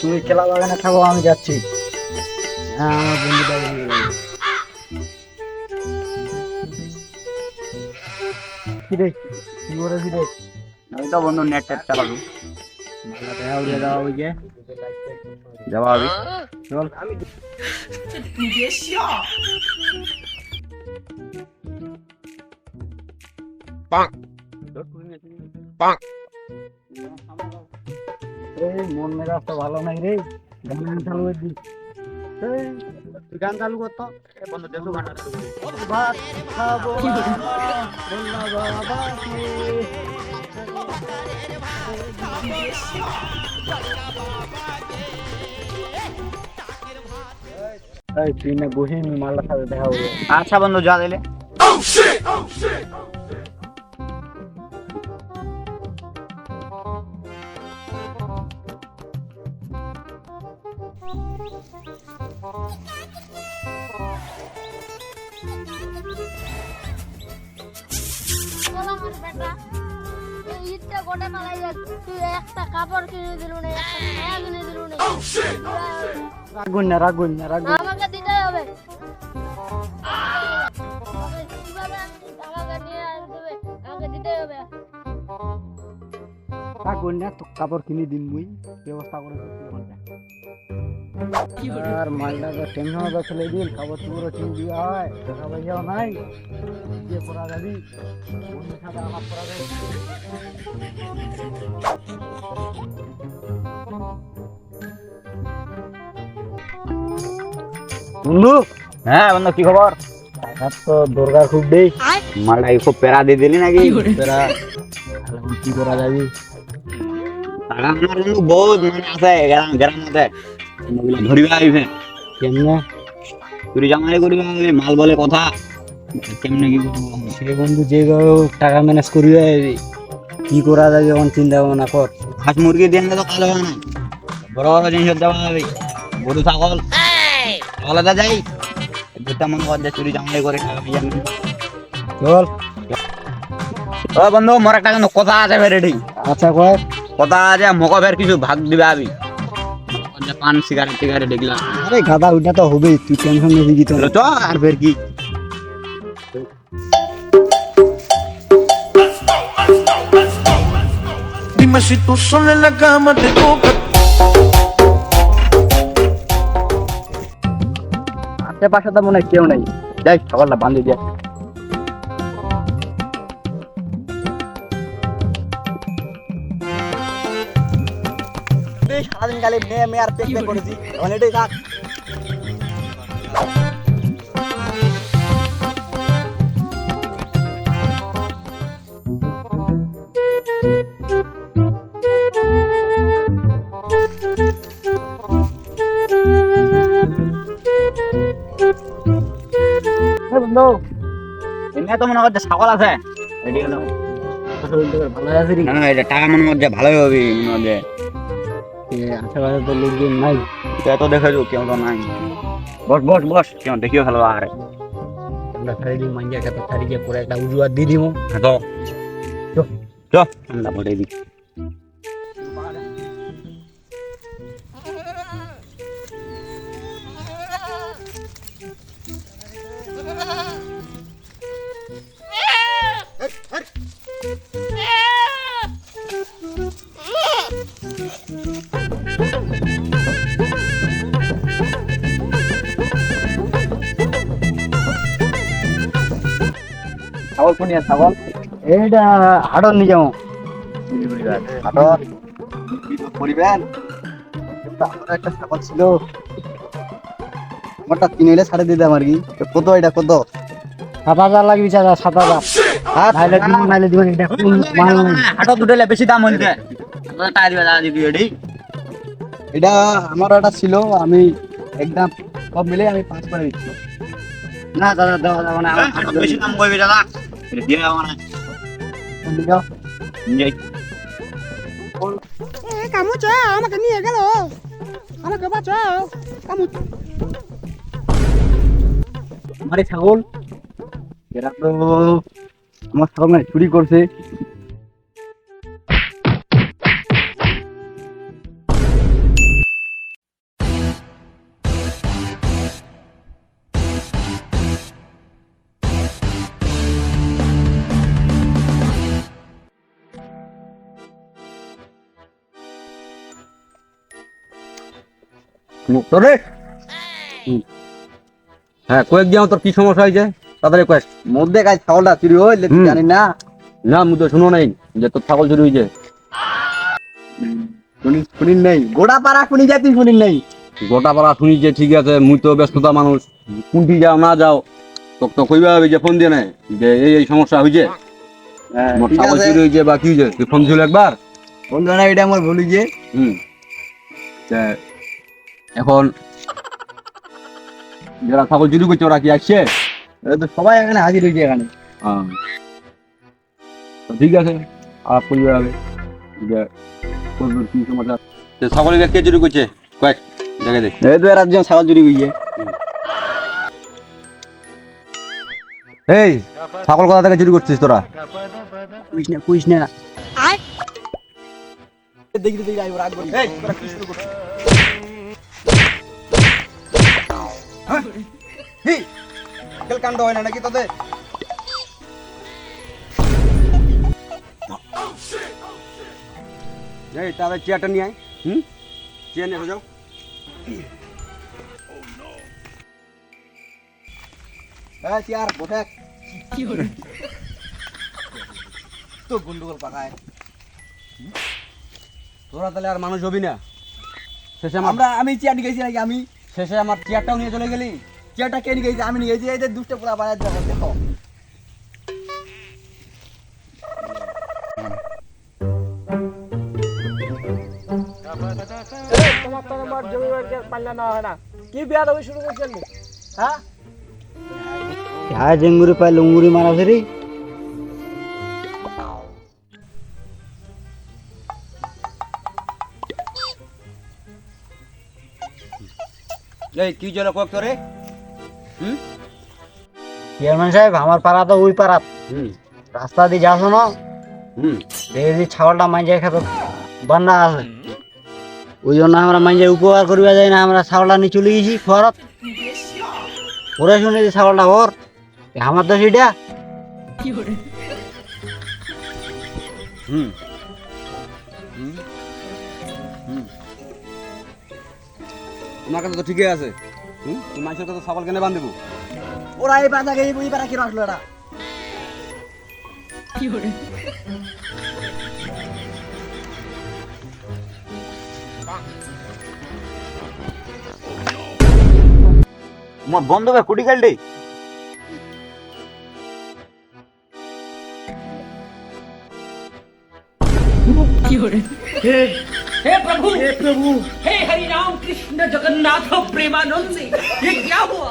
তুমি কেলা বাগানে থাকো আমি যাচ্ছি। হ্যাঁ আমার বন্ধুটা এদিকে কি রে? কি আমি তো বন্ধু নেট টেট চালাবো। যে যাবা আমি চল। এই মন মেজাজ তো ভালো নাই রে। গান চালু করে দিস তুই গান চালু করতো বন্ধু দেখো গানটা ভাত খাব তুই না বসে নি মালটার সাথে দেখা হবে। আচ্ছা বন্ধু যা দিলে ঈদটা গোটা মালাই যাচ্ছে তুই একটা কাপড় কিনে দিলু না একটা কিনে দিলু না রাগুন না রাগুন না রাগুন। আমাকে দিতে হবে। আমাকে কীভাবে আনছিস? আমাকে নিয়ে আসতে হবে। আমাকে দিতে হবে রাগুন না তো কাপড় কিনে দিন মুই ব্যবস্থা করে দিচ্ছি ওখানটা। আর মালটা তো টেনশন তো ছেলে দিন কাপড় চুপড় কিনে দিয়া হয় টাকা পয়সাও নাই দিয়ে পড়া যাবি বন্ধুর সাথে আমার পড়া যাবে বন্ধু হ্যাঁ বন্ধু কি খবর টাকার তো দরকার খুব দেই মালটা কি খুব প্যারা দিয়ে দিলি নাকি তোরা এখন কি করা যাবি টাকা আমার বন্ধু বহুত মানে আছে গ্রাম গ্রাম মধ্যে ওগুলো ধরিবা আইবে। কেমনে? চুরি জামাই করিবা আইবে মাল বলে কথা। কেমনে কি সে বন্ধু যে টাকা ম্যানেজ করিবে কি করা যাবে এখন চিন্তা ভাবনা কর। হাঁস মুরগি দিয়ে তো কালো হয় না। বড় বড় জিনিস দেওয়া হবে। গরু ছাগল। যাই দুটা মনে কর চুরি জামাই করে টাকা পয়সা চল। ও বন্ধু মোর একটা কথা আছে রেডি আচ্ছা কয়। কথা আছে মকে ফের কিছু ভাগ দিবে আবি। যে পান সিগারেট টিগারেট দেখলাম আরে গাদা ওইটা তো হবেই তুই টেনশন নিবি কি তো চলো চ আর ফের কি Dime si tú sola en la cama te toca. আশেপাশে তো মনে হয় কেউ নেই যাই সকালটা বান্ধি দিয়ে সারাদিন খালি মেয়ে মেয়ে আর পেক পেক করেছি। এখন এটাই থাক বন্ধু। এমনি তো মনে করছে ছাগল আছে। রেডি ভালো আছে টাকা মনে করছে ভালোই হবে মনে আশেপাশে তো লোকজন নাই এটা তো দেখেছ কেউ তো নাই বস বস বস কেউ দেখিও খেলো আর আমরা ছাড়ি দিই মাঞ্জা খেতে ছাড়ি গিয়ে পরে একটা উজুয়ার দিয়ে দিব হ্যাঁ তো চ আমরা ভরে দিই ছাগল কোনিয়া ছাগল এইটা হাটর নিয়ে যাব হাটর করিবেন আমার একটা ছাগল ছিল। আমারটা কিনে এলে ছাড়ে দিতাম আর কি। কত এটা কত? সাত হাজার লাগবে চাচা সাত হাজার। নাইলে দিন নাইলে দিবেন এটা কোন মাল। নাই হাটো বেশি দাম হইছে টাকা দিবে দাদা দিবি রেডি এটা আমার একটা ছিল আমি একদম সব মিলে আমি পাঁচ করে দিচ্ছি। না দাদা দেওয়া যাবে না আমার বেশি দাম কইবে দাদা। এটা দিয়ে আমার দিয়ে দাও। যাই এ কামু চ আমাকে নিয়ে গেল আমাকে বাঁচাও কামু আমার এই ছাগল এরা তো আমার ছাগল না তোরে হ্যাঁ কয়েক দিয়ে তোর কি সমস্যা হয়েছে? তাড়াতাড়ি কয়েক। মধ্যে কাজ ছাগলটা চুরি হইলে তুই জানি না? না তো শুনো নাই যে তোর ছাগল চুরি হয়েছে। শুনি শুনিন নেই? গোড়া পাড়া শুনি যাই তুই শুনিন নেই? গোটা পাড়া শুনি যে ঠিক আছে মুই তো ব্যস্ততা মানুষ। কোনটি যাও না যাও তোকে তো কইবা হবে যে ফোন দিয়ে নাই যে এই এই সমস্যা হয়েছে হ্যাঁ, মোর ছাগল চুরি হয়েছে বা কি হয়েছে তুই ফোন ছিল একবার। বন্ধু না এটা আমার ভুলি যে হুম। এখন যারা ছাগল চুরি করছে ওরা কি আসছে? তো সবাই এখানে হাজির হয়েছে এখানে। হ্যাঁ। ঠিক আছে আর হবে। কি সমাচার? তো ছাগল কে চুরি করছে? কয়েক দেখে দে এই এরা ছাগল চুরি এই ছাগল কোথা থেকে চুরি করছিস তোরা? কুইস না কুইস না। দেখি দেখি আইব রাগ করি এই তোরা কি করছিস? কাণ্ড হয় না নাকি তোদের? এই চেয়ারটা নিয়ে আয়। হুম? চেয়ার নিয়ে যাও হ্যাঁ চেয়ার বসে। তো গন্ডগোল পাকায়। তোরা তাহলে আর মানুষ হবি না। শেষে আমরা আমি চেয়ার নিয়ে গেছি নাকি? আমি শেষে আমার চেয়ারটাও নিয়ে চলে গেলি। চেয়ারটা কে নিয়ে গেছি আমি নিয়ে গেছি এই যে দুষ্ট পোলা বানায় দেখো। দেখো তোমার তো আমার জমি বাড়িতে পাল্লা না হয় না। কি বিয়া দাবি শুরু করছেন হ্যাঁ? হ্যাঁ জেঙ্গুরি পাই লুঙ্গুরি মারা ফেরি এই কি জন্য কক তোরে? হুম? চেয়ারম্যান সাহেব আমার পাড়া তো ওই পাড়া। হুম। রাস্তা দিয়ে যাস না। হুম। দেখেছি ছাগলটা মাঞ্জায় খেতে বান্ধা আছে। ওই জন্য আমরা মাঞ্জায় উপকার করিবা যাই না আমরা ছাগলটা নিয়ে চলে গেছি খরচ ওরা শুনেছি ছাগলটা ওর। আমার তো সেটা হুম। হুম। হুম। তোমার কাছে তো ঠিকই আছে। হুম? তুমি মানুষের কাছে ছাগল কেনে বান্ধবো? ওরা এই পাড়া গিয়ে ওই পাড়া কিরো আসলো এটা মোর বন্ধুকে কুটি খেললি हे प्रभु! हे प्रभु! हे हरि राम कृष्ण जगन्नाथ प्रेमानंद से ये क्या हुआ?